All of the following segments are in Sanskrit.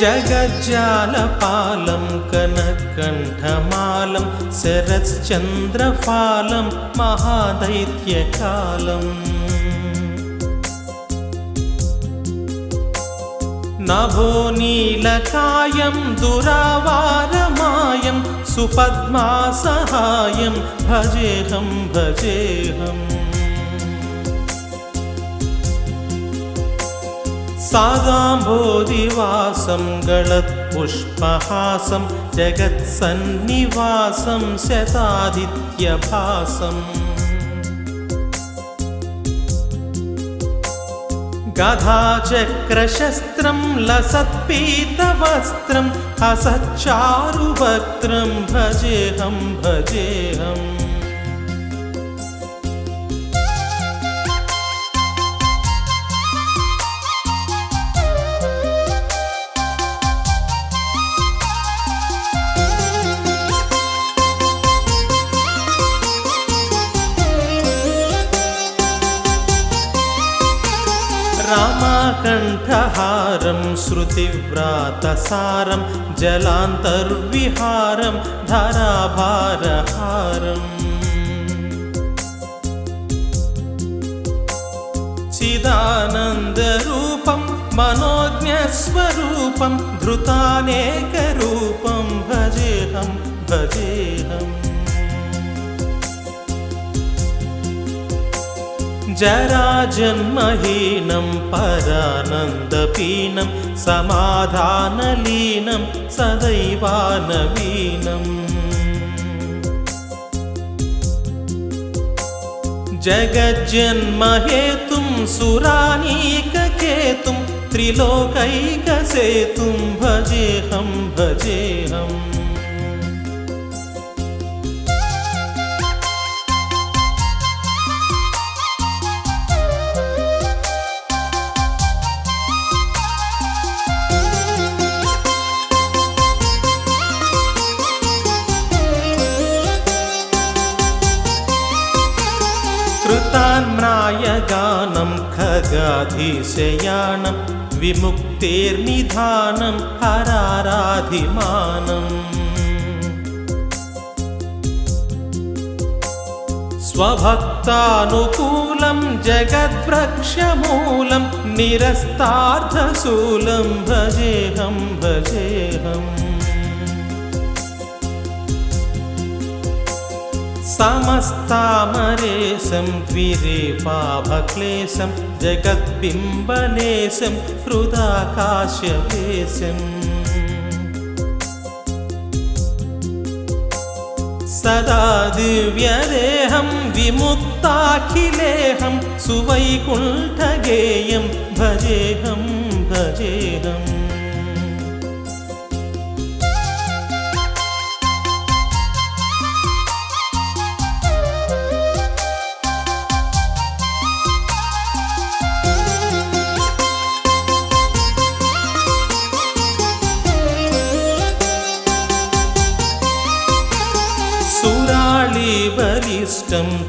जगज्जालपालं कनकण्ठमालं शरश्चन्द्रफालं महादैत्यकालम् नभो नीलकायं दुरावारमायं सुपद्मासहायं भजेऽहं भजेऽहम् सादाम्बोदिवासं गळत्पुष्पहासं जगत्सन्निवासं शतादित्यभासम्। गधाचक्रशस्त्रं लसत्पीतवस्त्रं हसच्चारुवक्त्रं भजेऽहं भजेऽहम् रामाकण्ठहारं श्रुतिव्रातसारं जलान्तर्विहारं धराभारहारम् चिदानन्दरूपं मनोज्ञस्वरूपं धृतानेकरूपं भजेऽहं भजेऽहम् जराजन्महीनं परानन्दपीनं समाधानलीनं सदैवानवीनम् जगज्जन्महेतुं सुरानीककेतुं त्रिलोकैकसेतुं भजेऽहं भजेऽहम् खगाधीशयानं विमुक्तेर्निधानं हराराधिमानम् स्वभक्तानुकूलं जगद्वृक्षमूलं निरस्तार्धशूलं भजेऽहं भजेऽहम् समस्तामरेशं द्विरेफाभक्लेशं जगद्बिम्बलेशं हृदाकाशवेशम् सदा दिव्यदेहं विमुक्ताखिलेऽहं सुवैकुण्ठगेयं भजेऽहं भजेऽहम्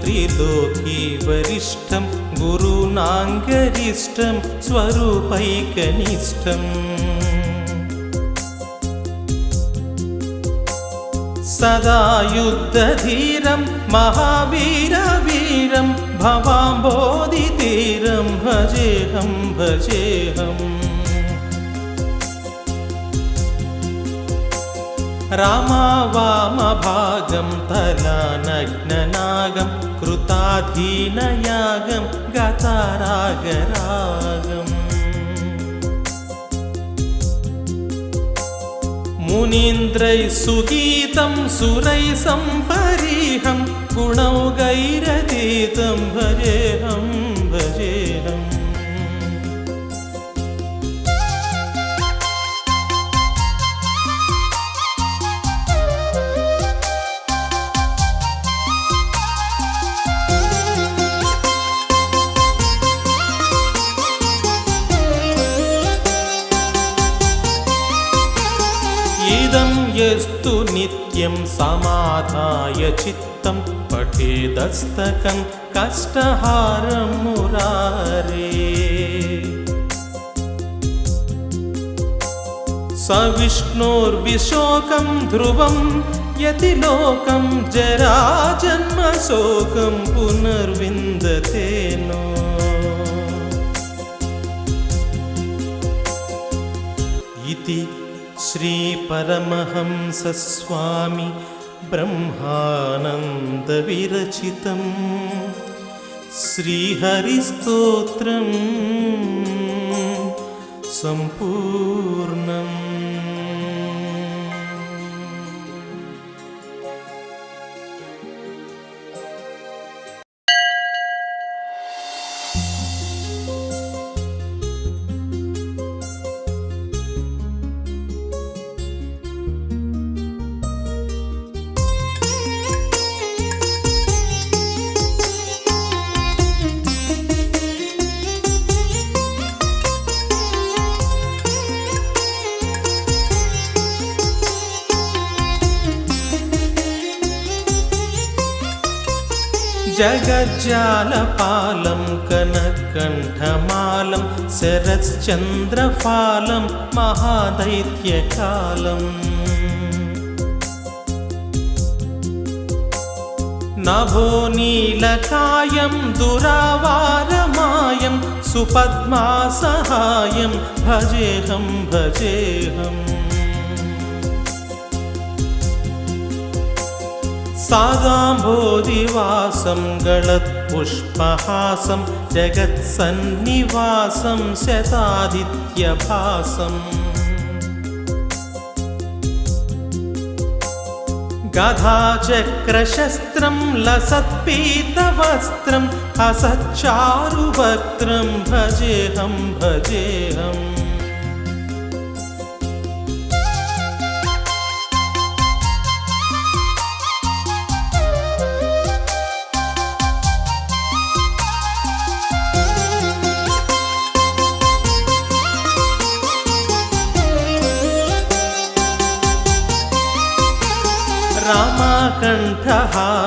त्रिलोकीवरिष्ठं गुरुनाङ्गरिष्ठं स्वरूपैकनिष्ठम् सदा युद्धधीरं महावीरवीरं भवाम्बोधितीरं भजेऽहं भजेऽहम् रामावामभागं कृताधीनयागं गतारागरागम्। मुनीन्द्रैः सुगीतं सुरैः सम्परीहं गुणौगैरतीतं भजेऽहं भजेऽहम् इदं चित्तं पठेदस्तकं कष्टहारं मुरारे स ध्रुवं यति लोकं जराजन्मशोकं पुनर्विन्दते नो इति श्रीपरमहंसस्वामि ब्रह्मानन्दविरचितं श्रीहरिस्तोत्रम् सम्पूर्णम् जगज्जालपालं कनकण्ठमालं शरश्चन्द्रफालं महादैत्यकालम् नभो नीलकायं दुरावारमायं सुपद्मासहायं भजेऽहं भजेऽहम् सादाम्भोदिवासं गळत्पुष्पहासं जगत्सन्निवासं शतादित्यभासम् गधाचक्रशस्त्रं लसत्पीतवस्त्रं हसच्चारुवक्त्रं भजेऽहं भजेऽहम्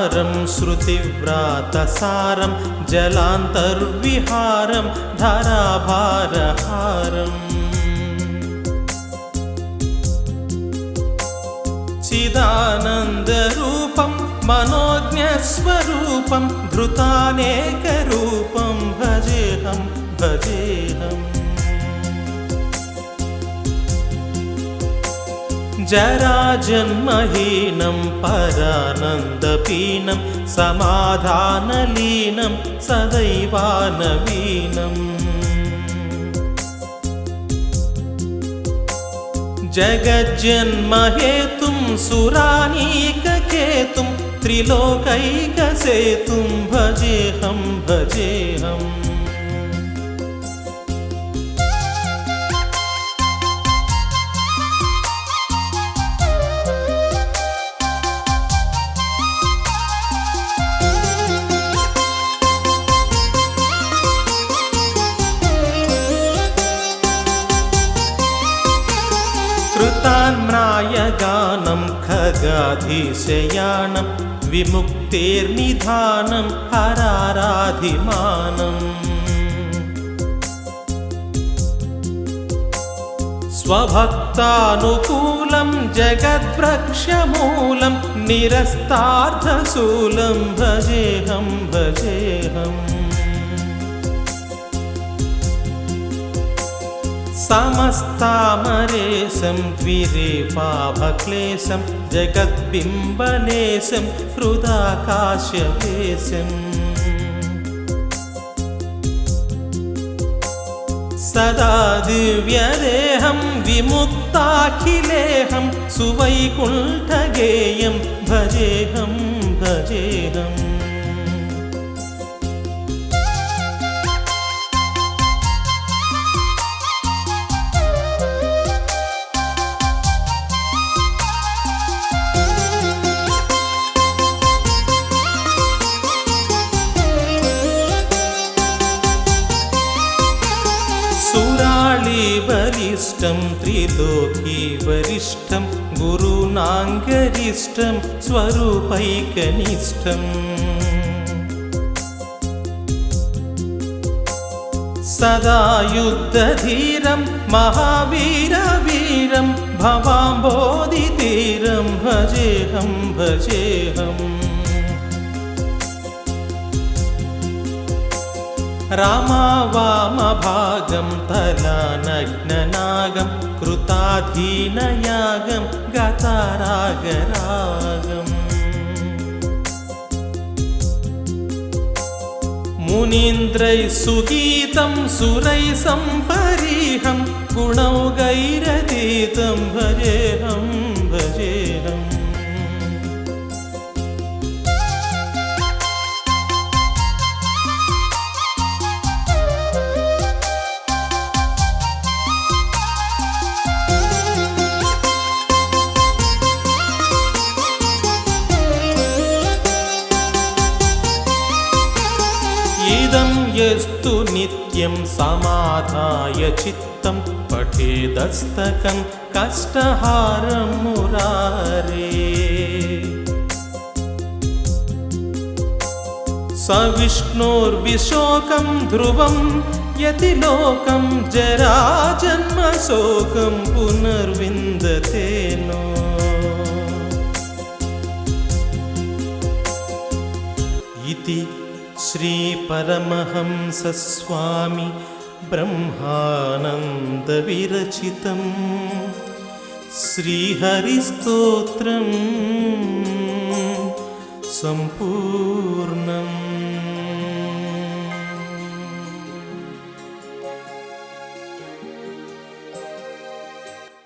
रामाकण्ठहारं श्रुतिव्रातसारं जलान्तर्विहारं धराभारहारम् चिदानन्दरूपं मनोज्ञस्वरूपं धृतानेकरूपं भजेऽहं भजेऽहम् जराजन्महीनं परानन्दपीनं समाधानलीनं सदैवानवीनम् जगज्जन्महेतुं सुरानीककेतुं त्रिलोकैकसेतुं भजेऽहं भजेऽहम् खगाधीशयानं विमुक्तेर्निधानं हराराधिमानम् स्वभक्तानुकूलं जगद्वृक्षमूलं निरस्तार्थशूलं भजेऽहं भजेऽहम् समस्तामरेशं द्विरेपाभक्लेशं जगद्बिम्बलेशं हृदाकाश्यवेशम् सदा दिव्यदेहं विमुक्ताखिलेऽहं सुवैकुण्ठगेयं भजेऽहं भजेऽहम् त्रिलोकीवरिष्ठं गुरुनाङ्गरिष्ठं स्वरूपैकनिष्ठम् सदा युद्धधीरं महावीरवीरं भवाम्बोधितीरं भजेऽहं भजेऽहम् रामावामभागं तलानग्ननागं कृताधीनयागं गतारागरागम् मुनीन्द्रैः सुगीतं सुरैः सम्परीहं गुणौगैरतीतं भजेऽहं समाधाय चित्तं पठेदस्तकं कष्टहारं मुरारे स विष्णोर्विशोकं ध्रुवं यति लोकं जराजन्मशोकं पुनर्विन्दते नो। इति श्रीपरमहंसस्वामि ब्रह्मानन्दविरचितं श्रीहरिस्तोत्रं सम्पूर्णम्